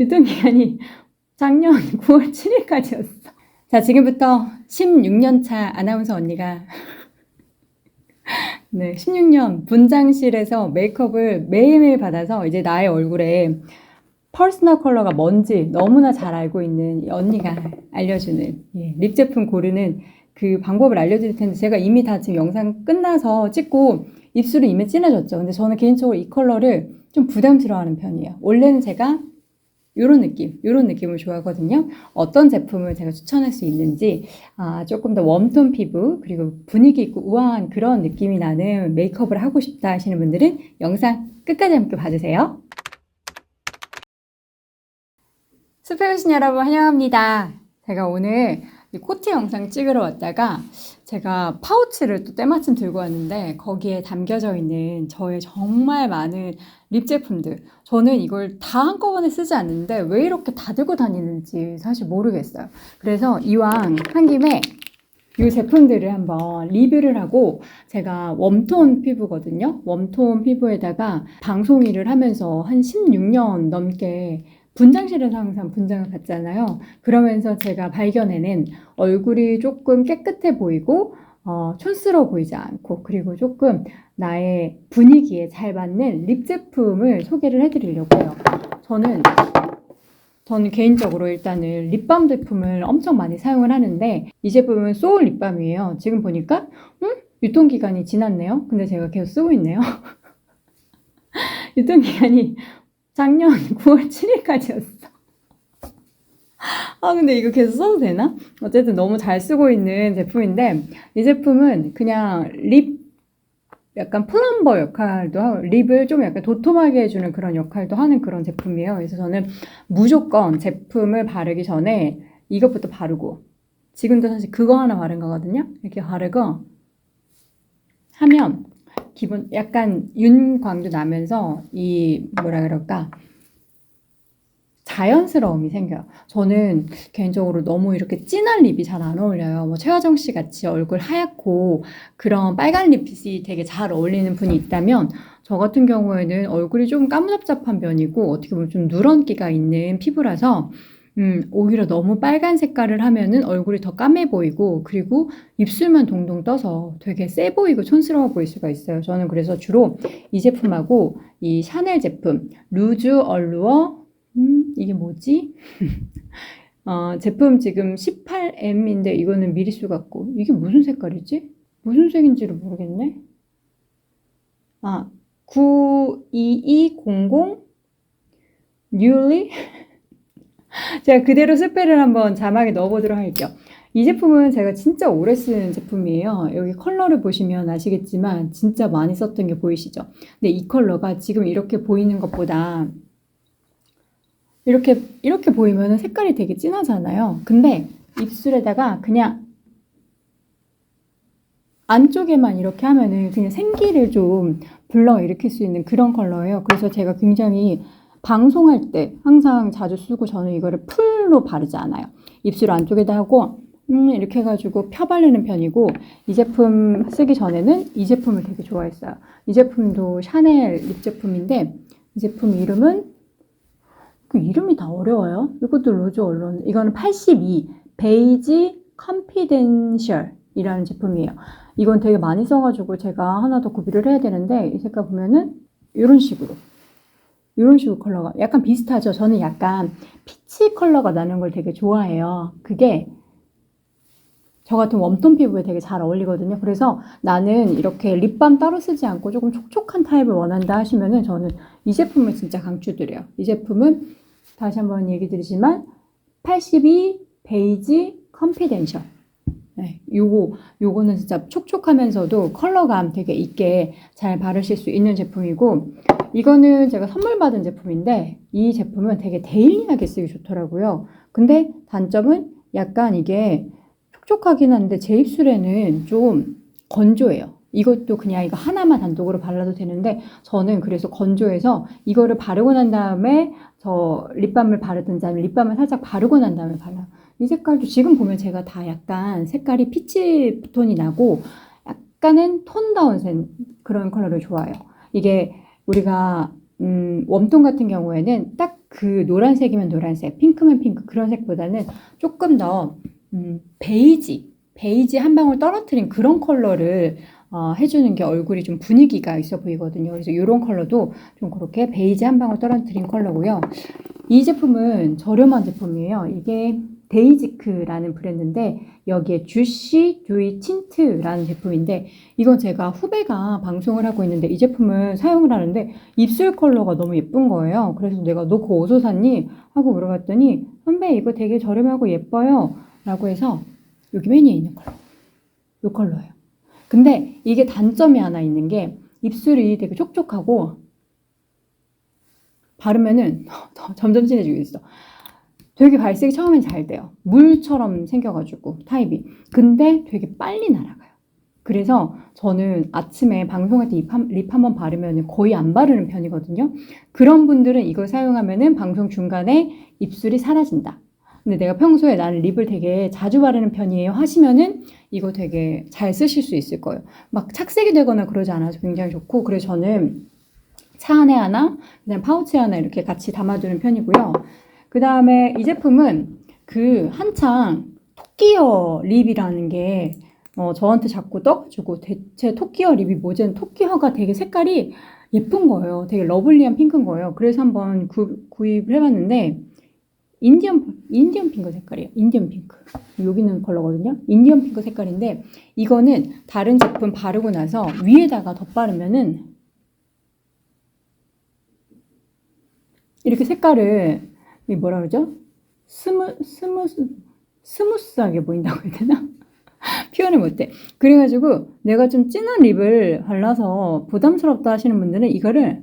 유통기한이 작년 9월 7일까지였어. 자, 지금부터 16년차 아나운서 언니가 네, 16년 분장실에서 메이크업을 매일매일 받아서 이제 나의 얼굴에 퍼스널 컬러가 뭔지 너무나 잘 알고 있는 이 언니가 알려주는 예, 립 제품 고르는 그 방법을 알려드릴 텐데 제가 이미 다 지금 영상 끝나서 찍고 입술이 이미 진해졌죠. 근데 저는 개인적으로 이 컬러를 좀 부담스러워하는 편이에요. 원래는 제가 이런 느낌, 이런 느낌을 좋아하거든요. 어떤 제품을 제가 추천할 수 있는지, 아, 조금 더 웜톤 피부, 그리고 분위기 있고 우아한 그런 느낌이 나는 메이크업을 하고 싶다 하시는 분들은 영상 끝까지 함께 봐주세요. 스페어신 여러분 환영합니다. 제가 오늘 이 코트 영상 찍으러 왔다가 제가 파우치를 또 때마침 들고 왔는데 거기에 담겨져 있는 저의 정말 많은 립 제품들. 저는 이걸 다 한꺼번에 쓰지 않는데 왜 이렇게 다 들고 다니는지 사실 모르겠어요. 그래서 이왕 한 김에 이 제품들을 한번 리뷰를 하고 제가 웜톤 피부거든요. 웜톤 피부에다가 방송 일을 하면서 한 16년 넘게 분장실에서 항상 분장을 받잖아요. 그러면서 제가 발견해낸 얼굴이 조금 깨끗해 보이고 어, 촌스러워 보이지 않고 그리고 조금 나의 분위기에 잘 맞는 립 제품을 소개를 해드리려고 해요. 저는 저는 개인적으로 일단은 립밤 제품을 엄청 많이 사용을 하는데 이 제품은 소울 립밤이에요. 지금 보니까 음? 유통기간이 지났네요. 근데 제가 계속 쓰고 있네요. 유통기간이 작년 9월 7일까지였어. 아, 근데 이거 계속 써도 되나? 어쨌든 너무 잘 쓰고 있는 제품인데, 이 제품은 그냥 립, 약간 플럼버 역할도 하고, 립을 좀 약간 도톰하게 해주는 그런 역할도 하는 그런 제품이에요. 그래서 저는 무조건 제품을 바르기 전에 이것부터 바르고, 지금도 사실 그거 하나 바른 거거든요? 이렇게 바르고, 하면, 기분 약간 윤광도 나면서 이 뭐라 그럴까 자연스러움이 생겨요. 저는 개인적으로 너무 이렇게 진한 립이 잘 안 어울려요. 뭐 최화정 씨 같이 얼굴 하얗고 그런 빨간 립이 되게 잘 어울리는 분이 있다면 저 같은 경우에는 얼굴이 좀 까무잡잡한 편이고 어떻게 보면 좀 누런기가 있는 피부라서 음, 오히려 너무 빨간 색깔을 하면은 얼굴이 더 까매 보이고, 그리고 입술만 동동 떠서 되게 세 보이고 촌스러워 보일 수가 있어요. 저는 그래서 주로 이 제품하고 이 샤넬 제품, 루즈 얼루어, 음, 이게 뭐지? 어, 제품 지금 18M인데 이거는 미리수 같고, 이게 무슨 색깔이지? 무슨 색인지를 모르겠네. 아, 92200 뉴리? 제가 그대로 스펠을 한번 자막에 넣어보도록 할게요. 이 제품은 제가 진짜 오래 쓰는 제품이에요. 여기 컬러를 보시면 아시겠지만 진짜 많이 썼던 게 보이시죠? 근데 이 컬러가 지금 이렇게 보이는 것보다 이렇게 이렇게 보이면 색깔이 되게 진하잖아요. 근데 입술에다가 그냥 안쪽에만 이렇게 하면은 그냥 생기를 좀 불러일으킬 수 있는 그런 컬러예요. 그래서 제가 굉장히 방송할 때 항상 자주 쓰고 저는 이거를 풀로 바르지 않아요. 입술 안쪽에다 하고 음 이렇게 해가지고 펴 바르는 편이고 이 제품 쓰기 전에는 이 제품을 되게 좋아했어요. 이 제품도 샤넬 립 제품인데 이 제품 이름은 그 이름이 다 어려워요. 이것도 로즈 언론 이거는 82 베이지 컨피덴셜 이라는 제품이에요. 이건 되게 많이 써가지고 제가 하나 더 구비를 해야 되는데 이 색깔 보면은 이런 식으로 이런 식으로 컬러가 약간 비슷하죠. 저는 약간 피치 컬러가 나는 걸 되게 좋아해요. 그게 저 같은 웜톤 피부에 되게 잘 어울리거든요. 그래서 나는 이렇게 립밤 따로 쓰지 않고 조금 촉촉한 타입을 원한다 하시면은 저는 이 제품을 진짜 강추드려요. 이 제품은 다시 한번 얘기 드리지만 82 베이지 컨피덴셜 네, 요거, 요거는 진짜 촉촉하면서도 컬러감 되게 있게 잘 바르실 수 있는 제품이고, 이거는 제가 선물 받은 제품인데, 이 제품은 되게 데일리하게 쓰기 좋더라고요. 근데 단점은 약간 이게 촉촉하긴 한데, 제 입술에는 좀 건조해요. 이것도 그냥 이거 하나만 단독으로 발라도 되는데, 저는 그래서 건조해서 이거를 바르고 난 다음에 저 립밤을 바르든지 아니면 립밤을 살짝 바르고 난 다음에 발라. 이 색깔도 지금 보면 제가 다 약간 색깔이 피치 톤이 나고 약간은 톤 다운 된 그런 컬러를 좋아해요. 이게 우리가 음, 웜톤 같은 경우에는 딱 그 노란색이면 노란색, 핑크면 핑크 그런 색보다는 조금 더 음, 베이지, 베이지 한 방울 떨어뜨린 그런 컬러를 어, 해주는 게 얼굴이 좀 분위기가 있어 보이거든요. 그래서 이런 컬러도 좀 그렇게 베이지 한 방울 떨어뜨린 컬러고요. 이 제품은 저렴한 제품이에요. 이게 데이지크라는 브랜드인데 여기에 주시 주이 틴트라는 제품인데 이건 제가 후배가 방송을 하고 있는데 이 제품을 사용을 하는데 입술 컬러가 너무 예쁜 거예요. 그래서 내가 너 그거 어디서 샀니? 하고 물어봤더니 선배 이거 되게 저렴하고 예뻐요. 라고 해서 여기 메뉴에 있는 컬러. 이 컬러예요. 근데 이게 단점이 하나 있는 게 입술이 되게 촉촉하고 바르면은 더 점점 진해지고 있어. 되게 발색이 처음엔 잘 돼요. 물처럼 생겨가지고 타입이. 근데 되게 빨리 날아가요. 그래서 저는 아침에 방송할 때 립 한번 바르면 거의 안 바르는 편이거든요. 그런 분들은 이걸 사용하면은 방송 중간에 입술이 사라진다. 근데 내가 평소에 나는 립을 되게 자주 바르는 편이에요 하시면은 이거 되게 잘 쓰실 수 있을 거예요. 막 착색이 되거나 그러지 않아서 굉장히 좋고 그래서 저는 차 안에 하나, 그냥 파우치 하나 이렇게 같이 담아두는 편이고요. 그 다음에 이 제품은 그 한창 토끼어 립이라는 게 어, 저한테 자꾸 떠가지고 대체 토끼어 립이 뭐지? 토끼어가 되게 색깔이 예쁜 거예요. 되게 러블리한 핑크인 거예요. 그래서 한번 구, 구입을 해봤는데 인디언 인디언 핑크 색깔이에요. 인디언 핑크. 여기는 컬러거든요. 인디언 핑크 색깔인데 이거는 다른 제품 바르고 나서 위에다가 덧바르면은 이렇게 색깔을 이 뭐라 그러죠? 스무 스무스 스무스하게 보인다고 해야 되나? 표현을 못해. 그래가지고 내가 좀 진한 립을 발라서 부담스럽다 하시는 분들은 이거를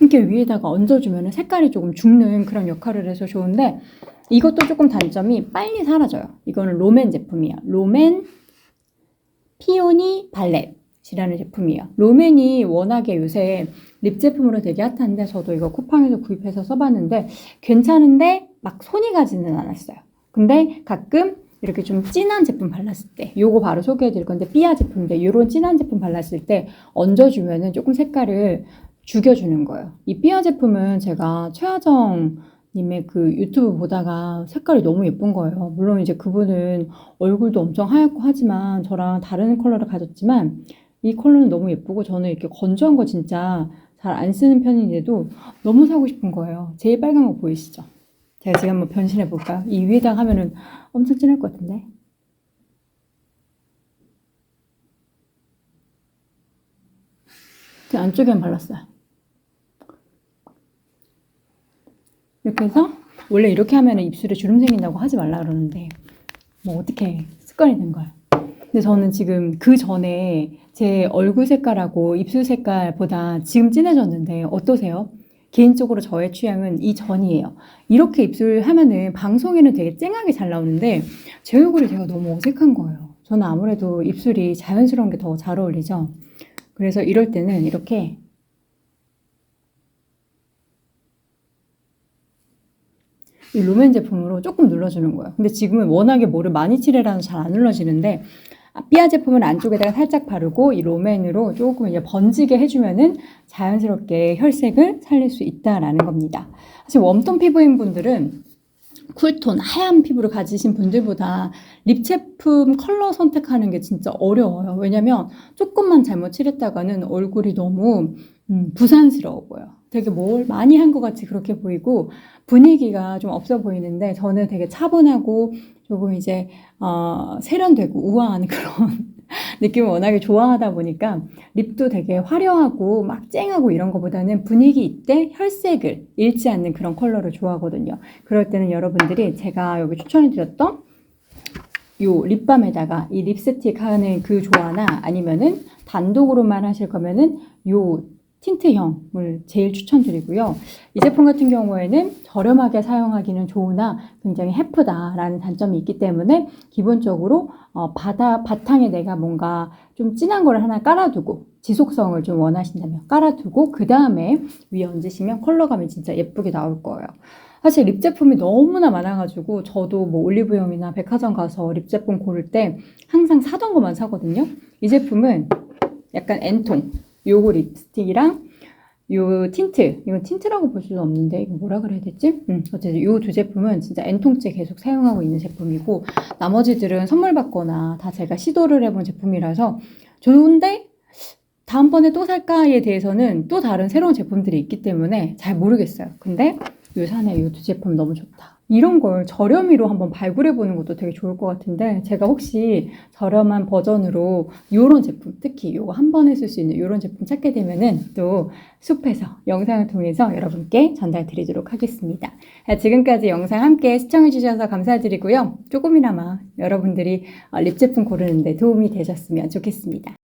이렇게 위에다가 얹어주면 색깔이 조금 죽는 그런 역할을 해서 좋은데 이것도 조금 단점이 빨리 사라져요. 이거는 로맨 제품이에요. 로맨 피오니 발렛 이라는 제품이에요. 로맨이 워낙에 요새 립 제품으로 되게 핫한데 저도 이거 쿠팡에서 구입해서 써봤는데 괜찮은데 막 손이 가지는 않았어요. 근데 가끔 이렇게 좀 진한 제품 발랐을 때 요거 바로 소개해 드릴 건데 삐아 제품인데 요런 진한 제품 발랐을 때 얹어주면은 조금 색깔을 죽여주는 거예요. 이 삐아 제품은 제가 최하정 님의 그 유튜브 보다가 색깔이 너무 예쁜 거예요. 물론 이제 그분은 얼굴도 엄청 하얗고 하지만 저랑 다른 컬러를 가졌지만 이 컬러는 너무 예쁘고 저는 이렇게 건조한 거 진짜 잘 안 쓰는 편인데도 너무 사고 싶은 거예요. 제일 빨간 거 보이시죠? 제가 지금 한번 변신해 볼까요? 이 위에다가 하면은 엄청 진할 것 같은데. 그 안쪽에만 발랐어요. 이렇게 해서 원래 이렇게 하면 입술에 주름 생긴다고 하지 말라 그러는데 뭐 어떻게 습관이 된 거야. 근데 저는 지금 그 전에 제 얼굴 색깔하고 입술 색깔보다 지금 진해졌는데 어떠세요? 개인적으로 저의 취향은 이 전이에요. 이렇게 입술 하면은 방송에는 되게 쨍하게 잘 나오는데 제 얼굴이 제가 너무 어색한 거예요. 저는 아무래도 입술이 자연스러운 게 더 잘 어울리죠. 그래서 이럴 때는 이렇게 이 루멘 제품으로 조금 눌러주는 거예요. 근데 지금은 워낙에 뭐를 많이 칠해라서 잘 안 눌러지는데 삐아 제품은 안쪽에다가 살짝 바르고 이 롬앤으로 조금 이제 번지게 해주면은 자연스럽게 혈색을 살릴 수 있다라는 겁니다. 사실 웜톤 피부인 분들은 쿨톤, 하얀 피부를 가지신 분들보다 립 제품 컬러 선택하는 게 진짜 어려워요. 왜냐면 조금만 잘못 칠했다가는 얼굴이 너무 음, 부산스러워 보여. 되게 뭘 많이 한 것 같이 그렇게 보이고 분위기가 좀 없어 보이는데 저는 되게 차분하고 조금 이제 어, 세련되고 우아한 그런 느낌을 워낙에 좋아하다 보니까 립도 되게 화려하고 막 쨍하고 이런 것보다는 분위기 있대 혈색을 잃지 않는 그런 컬러를 좋아하거든요. 그럴 때는 여러분들이 제가 여기 추천해 드렸던 요 립밤에다가 이 립스틱 하는 그 조화나 아니면은 단독으로만 하실 거면은 요 틴트형을 제일 추천드리고요. 이 제품 같은 경우에는 저렴하게 사용하기는 좋으나 굉장히 해프다라는 단점이 있기 때문에 기본적으로 어, 바다, 바탕에 내가 뭔가 좀 진한 걸 하나 깔아두고 지속성을 좀 원하신다면 깔아두고 그 다음에 위에 얹으시면 컬러감이 진짜 예쁘게 나올 거예요. 사실 립 제품이 너무나 많아가지고 저도 뭐 올리브영이나 백화점 가서 립 제품 고를 때 항상 사던 것만 사거든요. 이 제품은 약간 N통 요거 립스틱이랑 요 틴트, 이건 틴트라고 볼 수는 없는데 이거 뭐라 그래야 되지? 음, 어쨌든 요 두 제품은 진짜 N통째 계속 사용하고 있는 제품이고 나머지들은 선물 받거나 다 제가 시도를 해본 제품이라서 좋은데 다음번에 또 살까에 대해서는 또 다른 새로운 제품들이 있기 때문에 잘 모르겠어요. 근데 요 산에 요 두 제품 너무 좋다. 이런 걸 저렴이로 한번 발굴해 보는 것도 되게 좋을 것 같은데 제가 혹시 저렴한 버전으로 요런 제품 특히 요거 한 번에 쓸 수 있는 요런 제품 찾게 되면은 또 숲에서 영상을 통해서 여러분께 전달 드리도록 하겠습니다. 자, 지금까지 영상 함께 시청해 주셔서 감사드리고요. 조금이나마 여러분들이 어, 립 제품 고르는데 도움이 되셨으면 좋겠습니다.